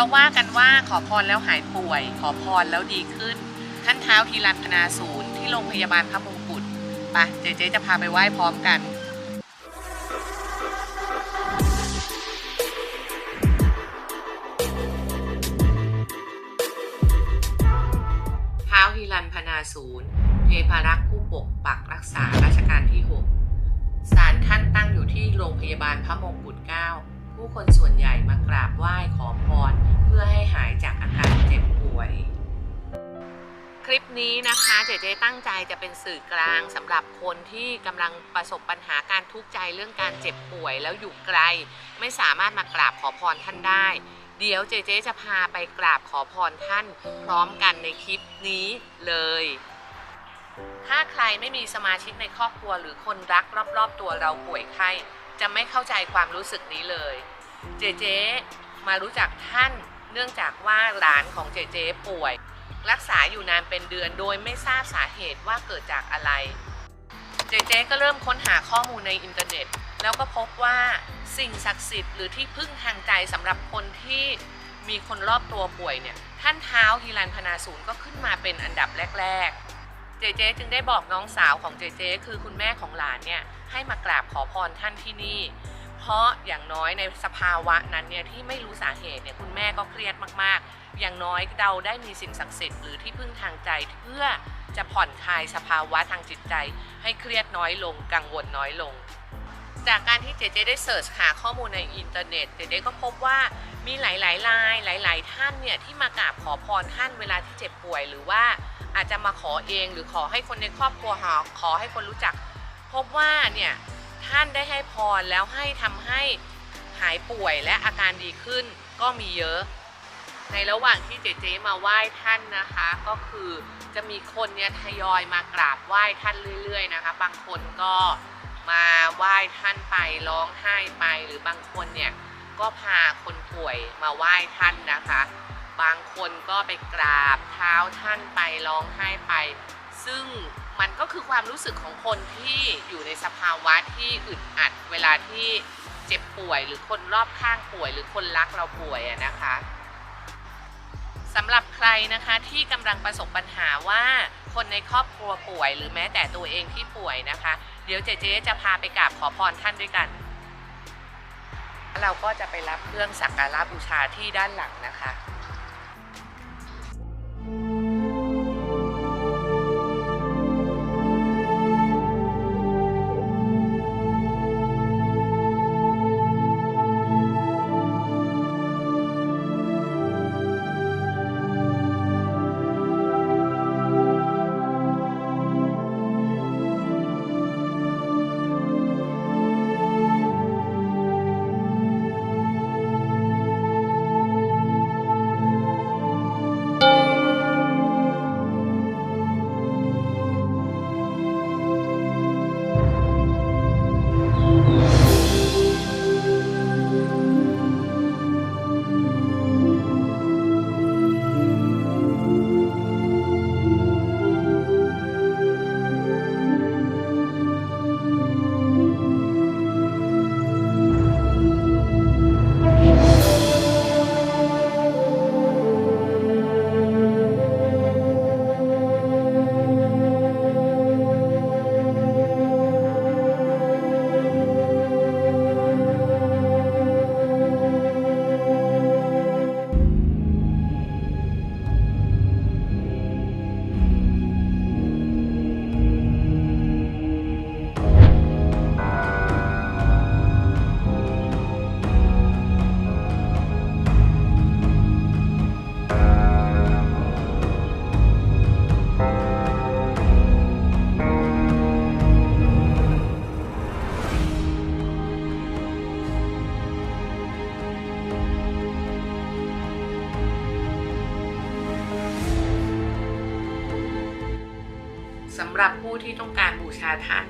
เขาว่ากันว่าขอพรแล้วหายป่วย ขอพรแล้วดีขึ้น ท่านเท้าทีรันพนาศูนย์ที่โรงพยาบาลพระมงกุฎไปเจ๊เจ๊จะพาไปไหว้พร้อมกันท้าวฮิรันพนาศูนย์เทพารักษ์ผู้ปกปักรักษาราชการที่ 6 ศาลท่านตั้งอยู่ที่โรงพยาบาลพระมงกุฎเกล้าผู้คนส่วนใหญ่มากราบไหว้ขอพร พื่อให้หายจากอาการเจ็บป่วย คลิปนี้นะคะเจเจตั้งใจจะเป็นสื่อกลางสำหรับคนที่กำลังประสบปัญหาการทุกข์ใจเรื่องการเจ็บป่วยแล้วอยู่ไกล ไม่สามารถมากราบขอพรท่านได้ เดี๋ยวเจเจจะพาไปกราบขอพรท่าน พร้อมกันในคลิปนี้เลยถ้าใครไม่มีสมาชิกในครอบครัวหรือคนรักรอบๆ ตัวเราป่วยไข้จะไม่เข้าใจความรู้สึกนี้เลย เจเจมารู้จักท่าน เนื่องจากว่าหลานของเจเจป่วย รักษาอยู่นานเป็นเดือนโดยไม่ทราบสาเหตุว่าเกิดจากอะไร เจเจก็เริ่มค้นหาข้อมูลในอินเทอร์เน็ต แล้วก็พบว่าสิ่งศักดิ์สิทธิ์หรือที่พึ่งทางใจสำหรับคนที่มีคนรอบตัวป่วยเนี่ยท่านเท้าฮิรันพนาศูนย์ก็ขึ้นมาเป็นอันดับแรกๆ เจเจจึงได้บอกน้องสาวของเจเจคือคุณแม่ของหลานเนี่ยให้มากราบขอพรท่านที่นี่ ราะอย่างน้อยในสภาวะนั้นเนี่ยที่ไม่รู้สาเหตุเนี่ยคุณแม่ก็เครียดมากๆ อย่างน้อยเราได้มีสิ่งศักดิ์สิทธิ์หรือที่พึ่งทางใจเพื่อจะผ่อนคลายสภาวะทางจิตใจ ให้เครียดน้อยลงกังวลน้อยลง จากการที่เจเจได้เสิร์ชหาข้อมูลในอินเทอร์เน็ตเจเจก็พบว่ามีหลายๆรายหลาย ๆ ท่านเนี่ยที่มากราบขอพรท่านเวลาที่เจ็บป่วยหรือว่าอาจจะมาขอเองหรือขอให้คนในครอบครัวหาขอให้คนรู้จัก พบว่าเนี่ย ท่านได้ให้พรแล้วให้ทำให้หายป่วยและอาการดีขึ้นก็มีเยอะ ในระหว่างที่เจเจมาไหว้ท่านนะคะ ก็คือจะมีคนเนี่ยทยอยมากราบไหว้ท่านเรื่อย ๆ นะคะ บางคนก็มาไหว้ท่านไปร้องไห้ไปหรือบางคนเนี่ยก็พาคนป่วยมาไหว้ท่านนะคะ บางคนก็ไปกราบเท้าท่านไปร้องไห้ไป ซึ่ง มันก็คือความรู้สึกของคนที่อยู่ในสภาวะที่อึดอัด เวลาที่เจ็บป่วย หรือคนรอบข้างป่วย หรือคนรักเราป่วยนะคะสำหรับใครนะคะที่กำลังประสบปัญหาว่าคนในครอบครัวป่วย หรือแม้แต่ตัวเองที่ป่วยนะคะ เดี๋ยวเจเจจะพาไปกราบขอพรท่านด้วยกัน เราก็จะไปรับเครื่องสักการะบูชาที่ด้านหลังนะคะำหรับผู้ที่ต้องการบูชาท่าน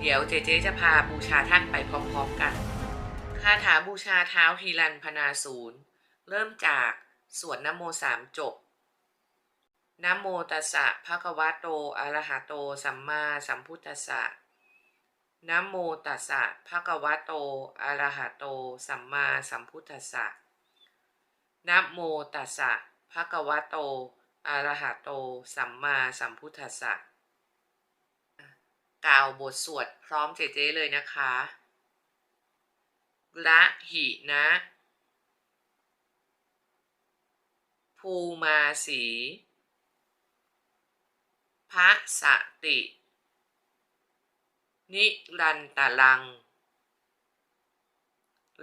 เดี๋ยวเจเจจะพาบูชาท่านไปพร้อมๆกัน คาถาบูชาเท้าฮีรันพนาศูนย์เริ่มจากสวดนโมสามจบนโมตัสสะภะคะวะโตอะระหะโต สัมมาสัมพุทธัสสะนโมตัสสะภะคะวะโตอะระหะโต สัมมาสัมพุทธัสสะนโมตัสสะภะคะวะโตอะระหะโต สัมมาสัมพุทธัสสะ กล่าวบทสวดพร้อมเจ๊ๆเลยนะคะละหินะ ภูมาสีพระสติ นิรันตะลัง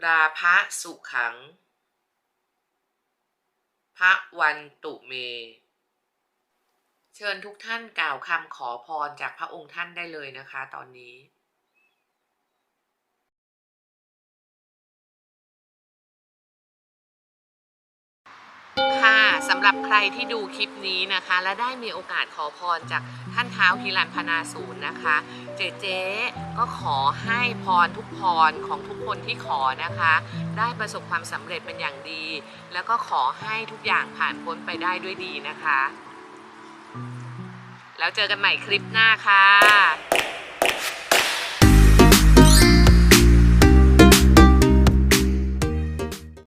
ราพะสุขังพระวันตุเม เชิญทุกท่านกล่าวคำขอพรจากพระองค์ท่านได้เลยนะคะตอนนี้ค่ะสำหรับใครที่ดูคลิปนี้นะคะ และได้มีโอกาสขอพรจากท่านเท้าฮิรันพนาศูนย์นะคะ เจ๊เจ๊ก็ขอให้พรทุกพรของทุกคนที่ขอนะคะ ได้ประสบความสำเร็จเป็นอย่างดี แล้วก็ขอให้ทุกอย่างผ่านพ้นไปได้ด้วยดีนะคะ แล้วเจอกันใหม่คลิปหน้าค่ะ